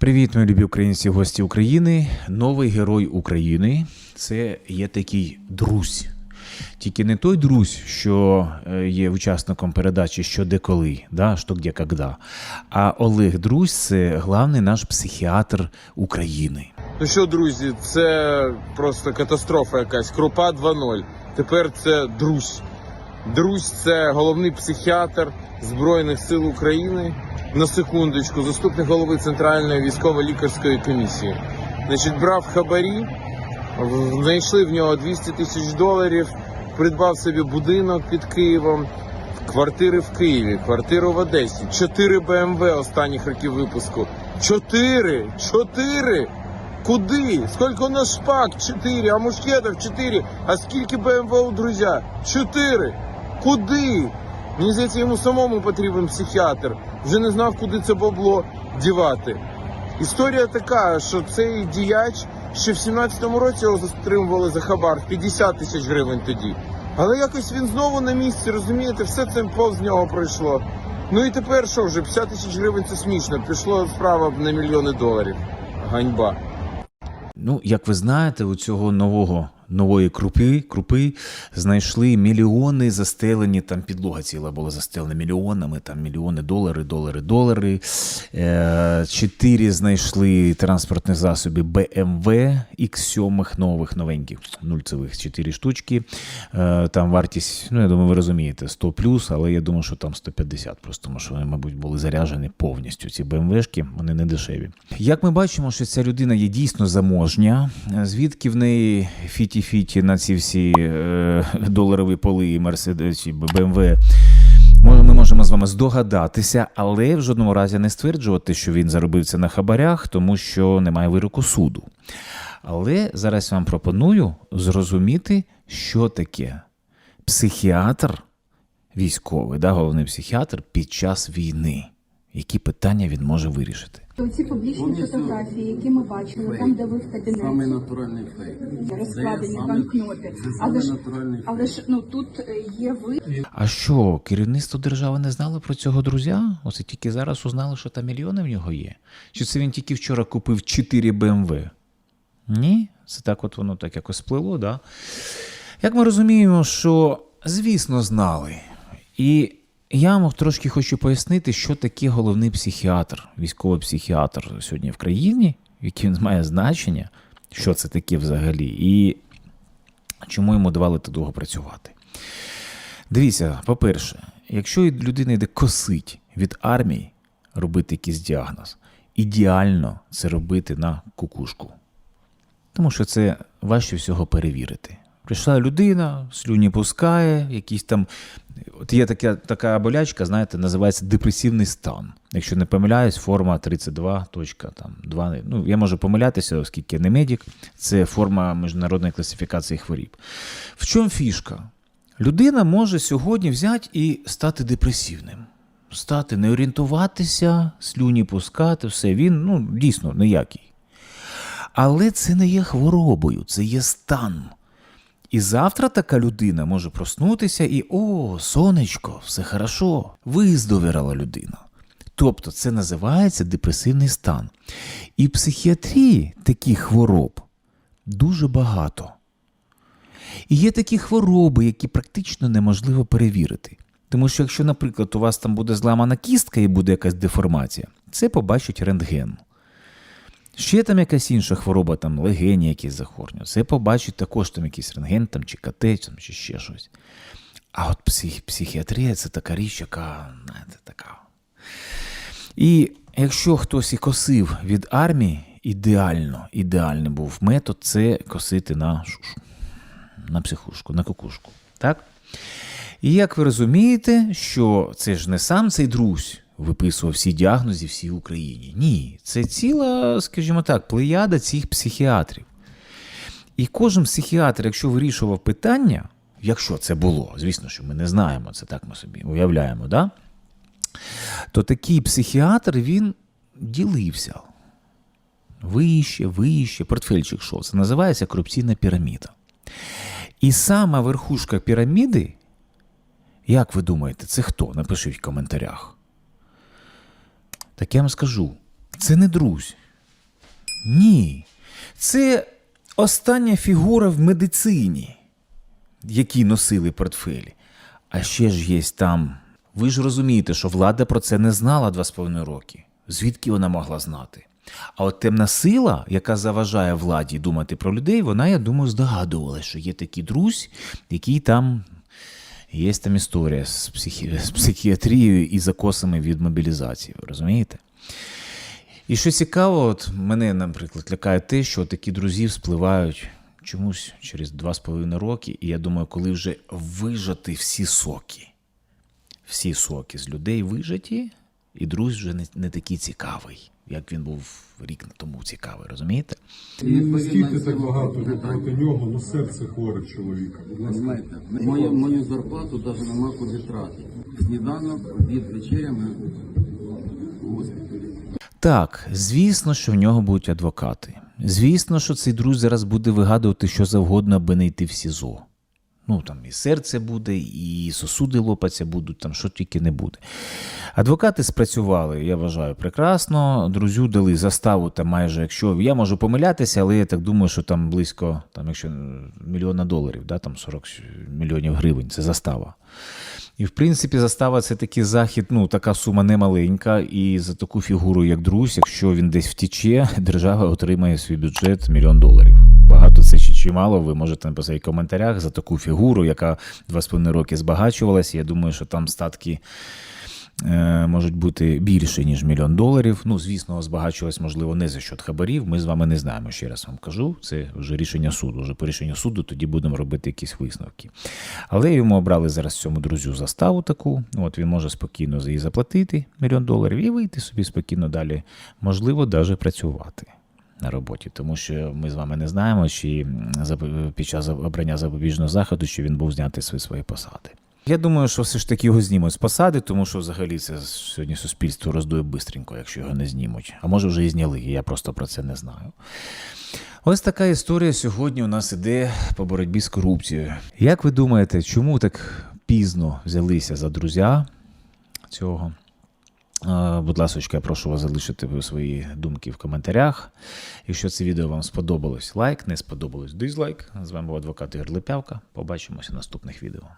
Привіт, мої любі українці, гості України. Новий герой України це є такий друзь. Тільки не той друзь, що е, є учасником передачі що де коли, да, що де когда. А Олег Друзь це главний наш психіатр України. Ну що, друзі, це просто катастрофа якась. Крупа 2.0. Тепер це Друзь. Друзь це головний психіатр Збройних сил України. На секундочку, заступник голови Центральної військово-лікарської комісії. Значить, брав хабарі, знайшли в нього 200 тисяч доларів, придбав собі будинок під Києвом, квартири в Києві, квартиру в Одесі, 4 БМВ останніх років випуску. Чотири! Чотири! Куди? Скільки у нас шпак? Чотири, а мушкетов чотири. А скільки БМВ у друзя? Чотири. Куди? Мені здається, йому самому потрібен психіатр. Вже не знав, куди це бабло дівати. Історія така, що цей діяч ще в 17-му році його затримували за хабар в 50 тисяч гривень тоді. Але якось він знову на місці, розумієте, все це повз нього пройшло. Ну і тепер що вже 50 тисяч гривень це смішно. Пішло справа на мільйони доларів. Ганьба. Ну, як ви знаєте, у цього нового нової крупи, крупи знайшли мільйони застелені, там підлога ціла була застелена мільйонами, там мільйони долари, долари, долари. Е, Чотири знайшли транспортних засобів BMW X7 нових, новеньких, нульцевих, чотири штучки. Е, Там вартість, ну я думаю, ви розумієте, 100 плюс, але я думаю, що там 150, просто тому що вони, мабуть, були заряджені повністю. Ці BMW-шки, вони не дешеві. Як ми бачимо, що ця людина є дійсно заможня, звідки в неї фіті-фіті на ці всі е, доларові поли і Мерседес чи BMW, Може, Ми можемо з вами здогадатися, але в жодному разі не стверджувати, що він заробив це на хабарях, тому що немає вироку суду. Але зараз вам пропоную зрозуміти, що таке психіатр військовий, да, головний психіатр під час війни. Які питання він може вирішити? Оці публічні фотографії, які ми бачили, фейк. там, де ви в Саме кабінеті натуральний фейк. розкладені саме- банкноти. Це Але ж, натуральний але ж ну тут е, є ви. А що, керівництво держави не знало про цього друзя? Оце тільки зараз узнали, що там мільйони в нього є? Чи це він тільки вчора купив 4 BMW? Ні, це так от воно так якось сплило, да? Як ми розуміємо, що звісно знали. І я вам трошки хочу пояснити, що таке головний психіатр, військовий психіатр сьогодні в країні, яке він має значення, що це таке взагалі, і чому йому давали так довго працювати. Дивіться, по-перше, якщо людина йде косить від армії, робити якийсь діагноз, ідеально це робити на кукушку. Тому що це важче всього перевірити. Прийшла людина, слюні пускає, якісь там. От є така, така болячка, знаєте, називається депресивний стан. Якщо не помиляюсь, форма 32. точка, там, 2. Ну, я можу помилятися, оскільки я не медик. Це форма міжнародної класифікації хворіб. В чому фішка? Людина може сьогодні взяти і стати депресивним. Стати, не орієнтуватися, слюні пускати, все. Він ну, дійсно ніякий. Але це не є хворобою, це є стан. І завтра така людина може проснутися і о, сонечко, все хорошо, виздоровіла людина. Тобто це називається депресивний стан. І в психіатрії таких хвороб дуже багато. І є такі хвороби, які практично неможливо перевірити. Тому що якщо, наприклад, у вас там буде зламана кістка і буде якась деформація, це побачить рентген. Ще там якась інша хвороба, там легені якісь захворювання. Це побачить також там якийсь рентген там, чи КТ, там, чи ще щось. А от псих, психіатрія це така річ, яка, знаєте, така. І якщо хтось і косив від армії, ідеально, ідеальний був метод це косити на на психушку, на кукушку. Так? І як ви розумієте, що це ж не сам цей друзь виписував всі діагнози всій Україні. Ні, це ціла, скажімо так, плеяда цих психіатрів. І кожен психіатр, якщо вирішував питання, якщо це було, звісно, що ми не знаємо, це так ми собі уявляємо, да? то такий психіатр він ділився. Вище, вище, портфельчик йшов. Це називається корупційна піраміда. І сама верхушка піраміди, як ви думаєте, це хто? Напишіть в коментарях. Так я вам скажу: це не друзь, Ні. Це остання фігура в медицині, які носили портфелі. А ще ж є там. Ви ж розумієте, що влада про це не знала два з половиною роки. Звідки вона могла знати? А от темна сила, яка заважає владі думати про людей, вона, я думаю, здогадувалася, що є такий друзь, який там є там історія з, психі... з психіатрією і закосами від мобілізації. Ви розумієте? І що цікаво, от мене, наприклад, лякає те, що такі друзі спливають чомусь через два з половиною роки, і я думаю, коли вже вижати всі соки, всі соки з людей вижаті, і друзь вже не, не такий цікавий, як він був рік тому цікавий, розумієте? Не стійте так багато проти нього, ну серце хворе чоловіка. Ласка. Понимаете? Мою, мою зарплату даже нема куди тратити. Сніданок, обід, вечеря ми в госпіталі. Так, звісно, що в нього будуть адвокати. Звісно, що цей друзь зараз буде вигадувати що завгодно, аби не йти в СІЗО. Ну, там і серце буде, і сосуди лопаться будуть, там що тільки не буде. Адвокати спрацювали, я вважаю, прекрасно. Друзю дали заставу, там майже, якщо я можу помилятися, але я так думаю, що там близько, там, якщо мільйона доларів, да, там 40 мільйонів гривень, це застава. І в принципі, застава це такий захід, ну така сума немаленька. І за таку фігуру, як друзь, якщо він десь втіче, держава отримає свій бюджет мільйон доларів. Багато це чи чимало. Ви можете написати в коментарях за таку фігуру, яка два з половиною роки збагачувалася. Я думаю, що там статки. Е, Можуть бути більше, ніж мільйон доларів. Ну, звісно, збагачувалась, можливо, не за счет хабарів. Ми з вами не знаємо, ще раз вам кажу. Це вже рішення суду. Вже по рішенню суду тоді будемо робити якісь висновки. Але йому обрали зараз цьому друзю заставу таку. От він може спокійно за її заплатити мільйон доларів і вийти собі спокійно далі, можливо, навіть працювати. На роботі, тому що ми з вами не знаємо, чи під час обрання запобіжного заходу, чи він був знятий з своєї посади. Я думаю, що все ж таки його знімуть з посади, тому що взагалі це сьогодні суспільство роздує бистренько, якщо його не знімуть. А може вже і зняли, я просто про це не знаю. Ось така історія сьогодні у нас іде по боротьбі з корупцією. Як ви думаєте, чому так пізно взялися за друзя цього? Будь ласка, я прошу вас залишити свої думки в коментарях. Якщо це відео вам сподобалось, лайк, не сподобалось дизлайк. З вами був адвокат Ігор Липявка. Побачимося в наступних відео.